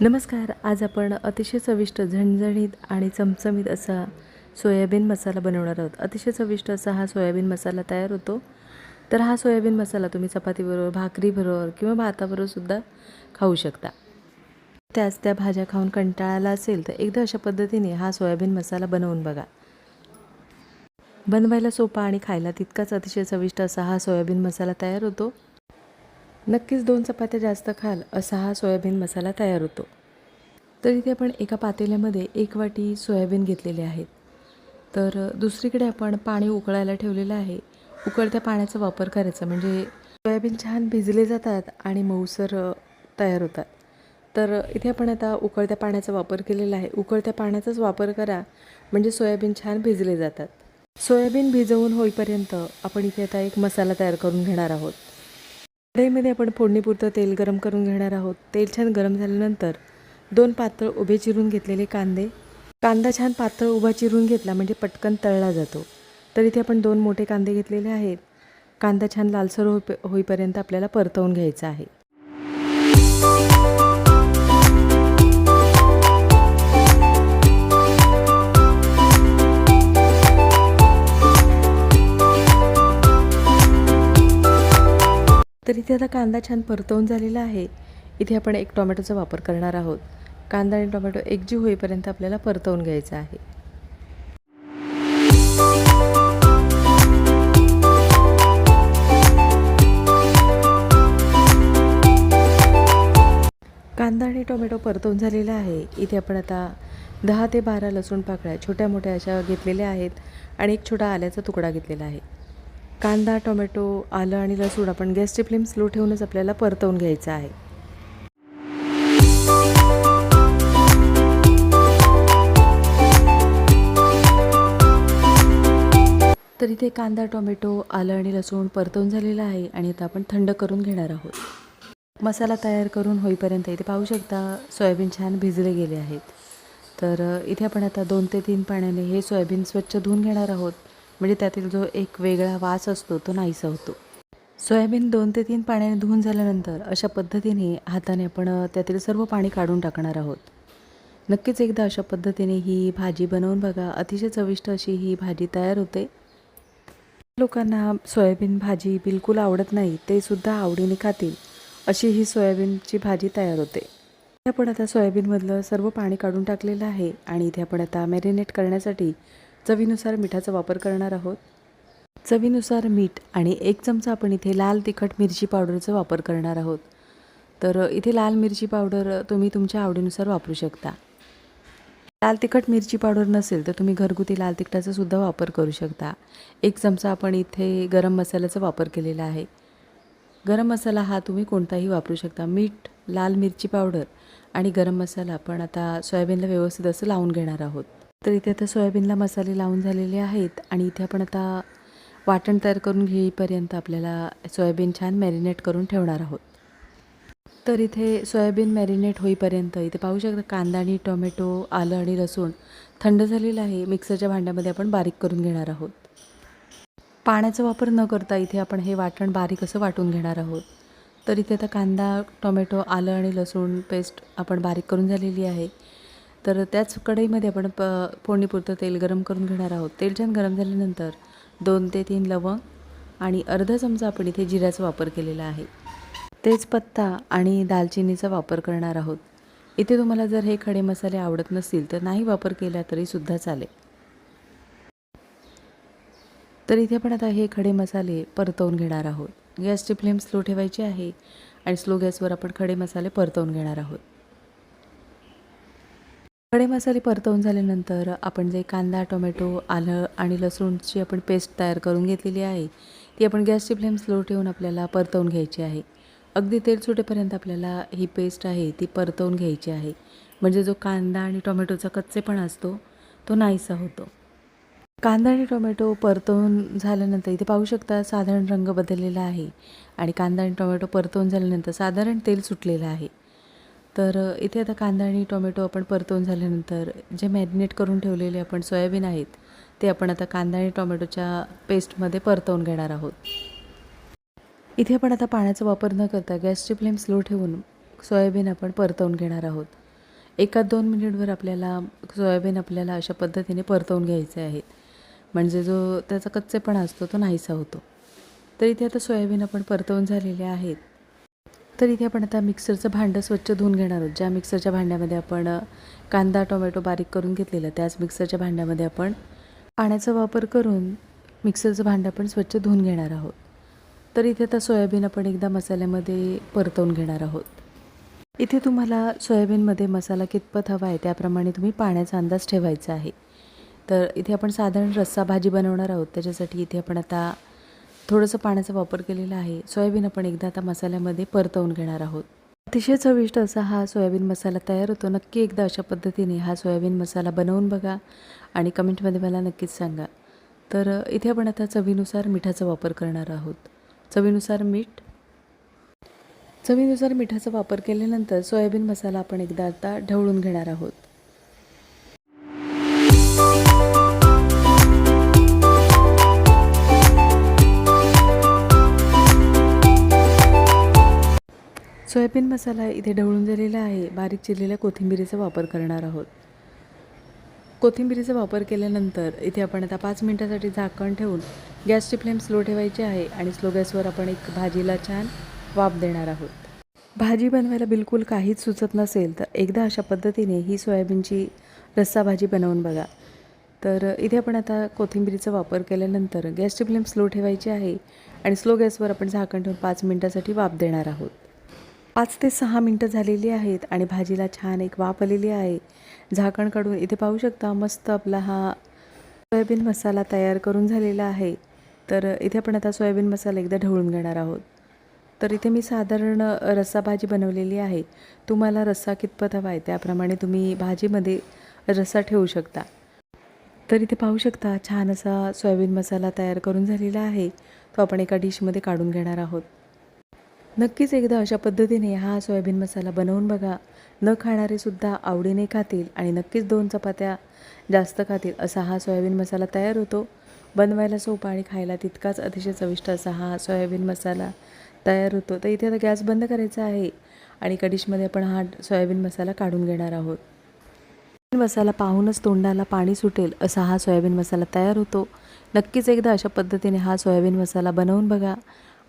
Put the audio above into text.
नमस्कार आज आपण अतिशय चविष्ट झणझणीत आणि चमचमीत असा सोयाबीन मसाला बनवणार आहोत. अतिशय चविष्ट असा हा सोयाबीन मसाला तयार होतो. तर हा सोयाबीन मसाला तुम्ही चपातीबरोबर भाकरीबरोबर किंवा भाताबरोबर सुद्धा खाऊ शकता. त्याच त्या भाज्या खाऊन कंटाळाला असेल तर एकदा अशा पद्धतीने हा सोयाबीन मसाला बनवून बघा. बनवायला सोपा आणि खायला तितकाच अतिशय चविष्ट असा हा सोयाबीन मसाला तयार होतो. नक्कीच दोन चपात्या जास्त खाल असा हा सोयाबीन मसाला तयार होतो. तर इथे आपण एका पातेल्यामध्ये एक वाटी सोयाबीन घेतलेले आहेत. तर दुसरीकडे आपण पाणी उकळायला ठेवलेलं आहे. उकळत्या पाण्याचा वापर करायचा म्हणजे सोयाबीन छान भिजले जातात आणि मऊसर तयार होतात. तर इथे आपण आता उकळत्या पाण्याचा वापर केलेला आहे. उकळत्या पाण्याचाच वापर करा म्हणजे सोयाबीन छान भिजले जातात. सोयाबीन भिजवून होईपर्यंत आपण इथे आता एक मसाला तयार करून घेणार आहोत. कढईमध्ये आपण फोडणीपुरतं तेल गरम करून घेणार आहोत. तेल छान गरम झाल्यानंतर दोन पातळ उभे चिरून घेतलेले कांदे. कांदा छान पातळ उभा चिरून घेतला म्हणजे पटकन तळला जातो. तर इथे आपण दोन मोठे कांदे घेतलेले आहेत. कांदा छान लालसर होई होईपर्यंत आपल्याला परतवून घ्यायचा आहे. तर इथे आता कांदा छान परतवून झालेला आहे. इथे आपण एक टोमॅटोचा वापर करणार आहोत. कांदा आणि टोमॅटो एकजीव होईपर्यंत आपल्याला परतवून घ्यायचा आहे. कांदा आणि टोमॅटो परतवून झालेला आहे. इथे आपण आता दहा ते बारा लसूण पाकळ्या छोट्या मोठ्या अशा घेतलेल्या आहेत आणि एक छोटा आल्याचा तुकडा घेतलेला आहे. कांदा टोमॅटो आलं आणि लसूण आपण गॅसची फ्लेम स्लो ठेवूनच आपल्याला परतवून घ्यायचं आहे. तर इथे कांदा टोमॅटो आलं आणि लसूण परतवून झालेला आहे आणि आता आपण थंड करून घेणार आहोत. मसाला तयार करून होईपर्यंत इथे पाहू शकता सोयाबीन छान भिजले गेले आहेत. तर इथे आपण आता दोन ते तीन पाण्याने हे सोयाबीन स्वच्छ धुवून घेणार आहोत. म्हणजे त्यातील जो एक वेगळा वास असतो तो नाहीसा होतो. सोयाबीन दोन ते तीन पाण्याने धुवून झाल्यानंतर अशा पद्धतीने हाताने आपण त्यातील सर्व पाणी काढून टाकणार आहोत. नक्कीच एकदा अशा पद्धतीने ही भाजी बनवून बघा. अतिशय चविष्ट अशी ही भाजी तयार होते. लोकांना सोयाबीन भाजी बिलकुल आवडत नाही ते सुद्धा आवडीने खातील अशी ही सोयाबीनची भाजी तयार होते. आपण आता सोयाबीनमधलं सर्व पाणी काढून टाकलेलं आहे आणि इथे आपण आता मॅरिनेट करण्यासाठी चवीनुसार मिठाचा वापर करणार आहोत. चवीनुसार मीठ आणि एक चमचा आपण इथे लाल तिखट मिरची पावडरचा वापर करणार आहोत. तर इथे लाल मिरची पावडर तुम्ही तुमच्या आवडीनुसार वापरू शकता. लाल तिखट मिरची पावडर नसेल तर तुम्ही घरगुती लाल तिखटाचा सुद्धा वापर करू शकता. एक चमचा आपण इथे गरम मसाल्याचा वापर केलेला आहे. गरम मसाला हा तुम्ही कोणताही वापरू शकता. मीठ लाल मिरची पावडर आणि गरम मसाला आपण आता सोयाबीनला व्यवस्थित असं लावून घेणार आहोत. तर इथे आता सोयाबीनला मसाले लावून झालेले आहेत आणि इथे आपण आता वाटण तयार करून घेईपर्यंत आपल्याला सोयाबीन छान मॅरिनेट करून ठेवणार आहोत. तर इथे सोयाबीन मॅरिनेट होईपर्यंत इथे पाहू शकता कांदा आणि टोमॅटो आलं आणि लसूण थंड झालेलं आहे. मिक्सरच्या भांड्यामध्ये आपण बारीक करून घेणार आहोत. पाण्याचा वापर न करता इथे आपण हे वाटण बारीक असं वाटून घेणार आहोत. तर इथे आता कांदा टोमॅटो आलं आणि लसूण पेस्ट आपण बारीक करून झालेली आहे. तर त्याच कढईमध्ये आपण प फोडणीपुरतं तेल गरम करून घेणार आहोत. तेल छान गरम झाल्यानंतर दोन ते तीन लवंग आणि अर्धा चमचा आपण इथे जिऱ्याचा वापर केलेला आहे. तेजपत्ता आणि दालचिनीचा वापर करणार आहोत. इथे तुम्हाला जर हे खडे मसाले आवडत नसतील तर नाही वापर केला तरीसुद्धा चालेल. तर इथे पण आता हे खडे मसाले परतवून घेणार आहोत. गॅसची फ्लेम स्लो ठेवायची आहे आणि स्लो गॅसवर आपण खडे मसाले परतवून घेणार आहोत. खडे मसाले परतवून झाल्यानंतर आपण जे कांदा टोमॅटो आलं आणि लसूणची आपण पेस्ट तयार करून घेतलेली आहे ती आपण गॅसची फ्लेम स्लो ठेवून आपल्याला परतवून घ्यायची आहे. अगदी तेल सुटेपर्यंत आपल्याला ही पेस्ट आहे ती परतवून घ्यायची आहे. म्हणजे जो कांदा आणि टोमॅटोचा कच्चेपणा असतो तो नाहीसा होतो. कांदा आणि टोमॅटो परतवून झाल्यानंतर इथे पाहू शकता साधारण रंग बदललेला आहे. आणि कांदा आणि टोमॅटो परतवून झाल्यानंतर साधारण तेल सुटलेलं आहे. तर इथे आता कांदा आणि टोमॅटो आपण परतवून झाल्यानंतर जे मॅरिनेट करून ठेवलेले आपण सोयाबीन आहेत ते आपण आता कांदा आणि टोमॅटोच्या पेस्टमध्ये परतवून घेणार आहोत. इथे आपण आता पाण्याचा वापर न करता गॅसची फ्लेम स्लो ठेवून सोयाबीन आपण परतवून घेणार आहोत. एका दोन मिनिटवर आपल्याला सोयाबीन आपल्याला अशा पद्धतीने परतवून घ्यायचे आहेत म्हणजे जो त्याचा कच्चेपणा असतो तो नाहीसा होतो. तर इथे आता सोयाबीन आपण परतवून झालेले आहेत. तर इथे आपण आता मिक्सरचं भांडं स्वच्छ धुवून घेणार आहोत. ज्या मिक्सरच्या भांड्यामध्ये आपण कांदा टोमॅटो बारीक करून घेतलेलं त्याच मिक्सरच्या भांड्यामध्ये आपण पाण्याचा वापर करून मिक्सरचं भांडं आपण स्वच्छ धुवून घेणार आहोत. तर इथे आता सोयाबीन आपण एकदा मसाल्यामध्ये परतवून घेणार आहोत. इथे तुम्हाला सोयाबीनमध्ये मसाला कितपत हवा आहे त्याप्रमाणे तुम्ही पाण्याचा अंदाज ठेवायचा आहे. तर इथे आपण साधारण रस्सा भाजी बनवणार आहोत त्याच्यासाठी इथे आपण आता थोडंसं पाण्याचा वापर केलेला आहे. सोयाबीन आपण एकदा आता मसाल्यामध्ये परतवून घेणार आहोत. अतिशय चविष्ट असा हा सोयाबीन मसाला तयार होतो. नक्की एकदा अशा पद्धतीने हा सोयाबीन मसाला बनवून बघा आणि कमेंटमध्ये मला नक्कीच सांगा. तर इथे आपण आता चवीनुसार मिठाचा वापर करणार आहोत. चवीनुसार मीठ. चवीनुसार मिठाचा वापर केल्यानंतर सोयाबीन मसाला आपण एकदा आता ढवळून घेणार आहोत. सोयाबीन मसाला इथे ढवळून झालेला आहे. बारीक चिरलेल्या कोथिंबिरीचा वापर करणार आहोत. कोथिंबिरीचा वापर केल्यानंतर इथे आपण आता पाच मिनटासाठी झाकण ठेवून गॅसची फ्लेम स्लो ठेवायची आहे आणि स्लो गॅसवर आपण एक भाजीला छान वाफ देणार आहोत. भाजी बनवायला बिलकुल काहीच सुचत नसेल तर एकदा अशा पद्धतीने ही सोयाबीनची रस्सा भाजी बनवून बघा. तर इथे आपण आता कोथिंबिरीचा वापर केल्यानंतर गॅसची फ्लेम स्लो ठेवायची आहे आणि स्लो गॅसवर आपण झाकण ठेवून पाच मिनटासाठी वाफ देणार आहोत. पाच ते सहा मिनटं झालेली आहेत आणि भाजीला छान एक वाफ आलेली आहे. झाकण काढून इथे पाहू शकता मस्त आपला हा सोयाबीन मसाला तयार करून झालेला आहे. तर इथे आपण आता सोयाबीन मसाला एकदा ढवळून घेणार आहोत. तर इथे मी साधारण रस्सा भाजी बनवलेली आहे. तुम्हाला रस्सा कितपत हवा आहे त्याप्रमाणे तुम्ही भाजीमध्ये रस्सा ठेवू शकता. तर इथे पाहू शकता छान असा सोयाबीन मसाला तयार करून झालेला आहे. तो आपण एका डिशमध्ये काढून घेणार आहोत. नक्कीच एकदा अशा पद्धतीने हा सोयाबीन मसाला बनवून बघा. न खाणारेसुद्धा आवडीने खातील आणि नक्कीच दोन चपात्या जास्त खातील असा हा सोयाबीन मसाला तयार होतो. बनवायला सोपा आणि खायला तितकाच अतिशय चविष्ट असा हा सोयाबीन मसाला तयार होतो. तर इथे आता गॅस बंद करायचा आहे आणि कडीशमध्ये आपण हा सोयाबीन मसाला काढून घेणार आहोत. मसाला पाहूनच तोंडाला पाणी सुटेल असा हा सोयाबीन मसाला तयार होतो. नक्कीच एकदा अशा पद्धतीने हा सोयाबीन मसाला बनवून बघा.